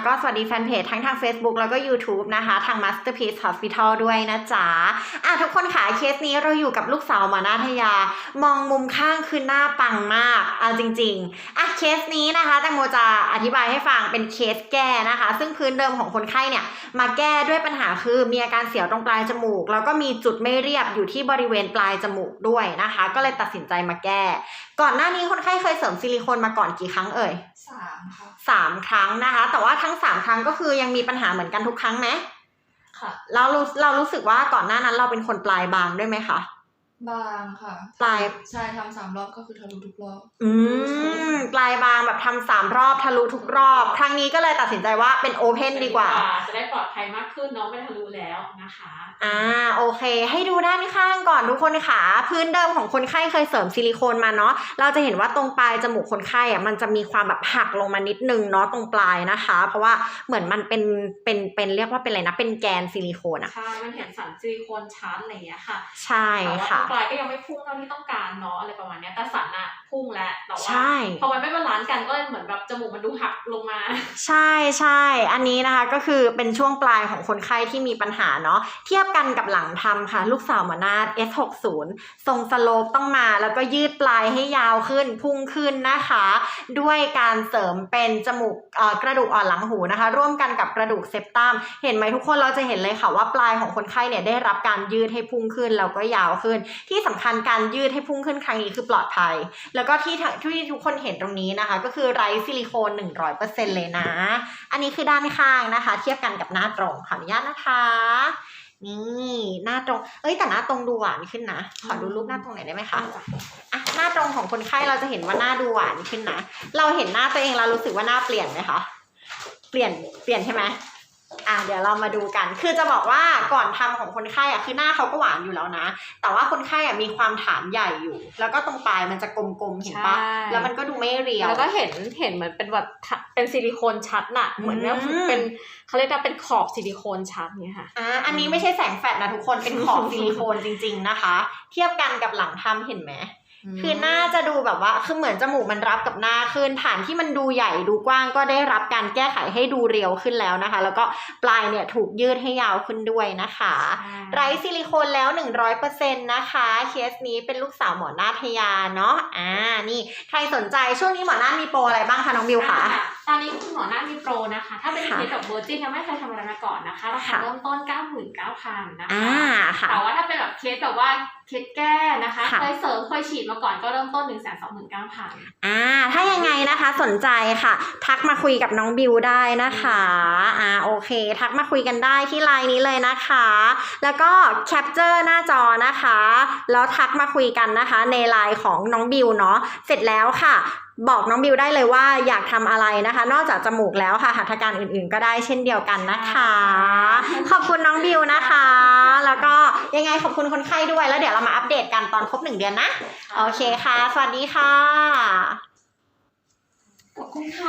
แล้วก็สวัสดีแฟนเพจทั้งทาง Facebook แล้วก็ YouTube นะคะ ทาง Masterpiece Hospital ด้วยนะจ๊ะอะทุกคนค่ะเคสนี้เราอยู่กับลูกสาวหมอนาทยา มองมุมข้างคือหน้าปังมากเอาจริงๆอะเคสนี้นะคะแตงโมจะอธิบายให้ฟังเป็นเคสแก้นะคะ ซึ่งพื้นเดิมของคนไข้เนี่ย มาแก้ด้วยปัญหาคือมีอาการเสียวตรงปลายจมูก แล้วก็มีจุดไม่เรียบอยู่ที่บริเวณปลายจมูกด้วยนะคะ ก็เลยตัดสินใจมาแก้ ก่อนหน้านี้คนไข้เคยเสริมซิลิโคนมาก่อนกี่ครั้งเอ่ยสามค่ะสามครั้งนะคะ แต่ว่าทั้งสามครั้งก็คือยังมีปัญหาเหมือนกันทุกครั้งไหมค่ะเรารู้เรารู้สึกว่าก่อนหน้านั้นเราเป็นคนปลายบางด้วยไหมคะ บางค่ะปลาย ใช่ทำสามรอบก็คือทะลุทุกรอบ อืมปลายบางแบบทำสามรอบทะลุทุกรอบ ครั้งนี้ก็เลยตัดสินใจว่าเป็นโอเพนดีกว่า จะได้ปลอดภัยมากขึ้นเน้องไม่ทะลุแล้วนะคะ อ่าโอเค ให้ดูด้านข้างก่อนทุกคนค่ะ พื้นเดิมของคนไข้เคยเสริมซิลิโคนมาเนาะเราจะเห็นว่าตรงปลายจมูกคนไข้อะมันจะมีความแบบหักลงมานิดนึงเนาะตรงปลายนะคะ เพราะว่าเหมือนมันเป็นเป็นเป็นเรียกว่าเป็นอะไรนะเป็นแกนซิลิโคนอะใช่มันเห็นสันซิลิโคนชัดอะไรอย่างเงี้ยค่ะ ใช่แต่ว่าตรค่ะงปลายก็ยังไม่พุ่งเท่าที่ต้องการเนาะอะไรประมาณเนี้ยแต่สันอะพุ่งแล้วแต่ว่าใช่พอมันไม่บาลานซ์กันก็เลยเหมือนแบบจ มูกมันดูหักลงมา ใช่ใช่อันนี้นะคะก็คือเป็นช่วงปลายของคนไข้ที่มีปัญหาเนาะเทียบกันกับหลังทำค่ะ ลูกสาวหมอนาฏ S60 ทรงสโลปต้องมาแล้วก็ยืดปลายให้ยาวขึ้นพุ่งขึ้นนะคะ ด้วยการเสริมเป็นจมูกกระดูกอ่อนหลังหูนะคะ ร่วมกันกับกระดูกเซปตัมเห็นไหมทุกคนเราจะเห็นเลยค่ะว่าปลายของคนไข้เนี่ยได้รับการยืดให้พุ่งขึ้นแล้วก็ยาวขึ้น ที่สำคัญการยืดให้พุ่งขึ้นครั้งนี้คือปลอดภัย แล้วก็ที่ที่ทุกคนเห็นตรงนี้นะคะ ก็คือไร้ซิลิโคน100%เลยนะ อันนี้คือด้านข้างนะคะ เทียบกันกับหน้าตรงขออนุญาตนะคะ นี่หน้าตรง เอ้ยแต่หน้าตรงดูหวานขึ้นนะ ขอดูรูปหน้าตรงหน่อยได้ไหมคะอะหน้าตรงของคนไข้เราจะเห็นว่าหน้าดูหวานขึ้นนะ เราเห็นหน้าตัวเองเรารู้สึกว่าหน้าเปลี่ยนไหมคะ เปลี่ยน เปลี่ยนใช่ไหม อะเดี๋ยวเรามาดูกัน คือจะบอกว่าก่อนทำของคนไข้อะคือหน้าเขาก็หวานอยู่แล้วนะ แต่ว่าคนไข้อะมีความฐานใหญ่อยู่ แล้วก็ตรงปลายมันจะกลมๆเห็นปะใช่แล้วมันก็ดูไม่เรียว แล้วก็เห็นเห็นเหมือนเป็นแบบทะเป็นซิลิโคนชัดน่ะ เหมือนว่าอืมเป็นเขาเรียกว่าเป็นขอบซิลิโคนชัดเนี่ยค่ะ อ่าอันนี้ไม่ใช่แสงแฟลชนะทุกคน เป็นของซิลิโคนจริง ๆนะคะ เทียบกันกับหลังทำเห็นไหม คือหน้าจะดูแบบว่าคือเหมือนจมูกมันรับกับหน้าขึ้น ฐานที่มันดูใหญ่ดูกว้างก็ได้รับการแก้ไขให้ดูเรียวขึ้นแล้วนะคะ แล้วก็ปลายเนี่ยถูกยืดให้ยาวขึ้นด้วยนะคะ ไร้ซิลิโคนแล้ว 100%นะคะ เคสนี้เป็นลูกสาวหมอนาทยาเนาะอ่านี่ใครสนใจช่วงนี้หมอนาทมีโปรอะไรบ้างคะน้องบิวคะอ่า ตอนนี้คุณหมอหน้ามีโปรนะคะ ถ้าเป็นค่ะเคสแบบเวอร์จินยังไม่เคยทำอะไรมาก่อนนะคะราคาค่ะเริ่มต้น 99,000นะคะอ่าค่ะแต่ว่าถ้าเป็นแบบเคสแบบว่าเคสแก้นะคะค่ะเคยเสริมเคยฉีดมาก่อนก็เริ่มต้น 1 2 9 0 0 0อ่าถ้ายังไงนะคะสนใจค่ะ ทักมาคุยกับน้องบิวได้นะคะอ่าโอเค ทักมาคุยกันได้ที่ไลน์นี้เลยนะคะ แล้วก็แคปเจอร์หน้าจอนะคะ แล้วทักมาคุยกันนะคะ ในไลน์ของน้องบิวเนาะเสร็จแล้วค่ะ บอกน้องบิวได้เลยว่าอยากทำอะไรนะคะ นอกจากจมูกแล้วค่ะหัตถการอื่นๆ ก็ได้เช่นเดียวกันนะคะ ขอบคุณน้องบิวนะคะ แล้วก็ยังไงขอบคุณคนไข้ด้วยแล้วเดี๋ยวเรามาอัปเดตกันตอนครบหนึ่งเดือนนะ โอเคค่ะ สวัสดีค่ะ ขอบคุณค่ะ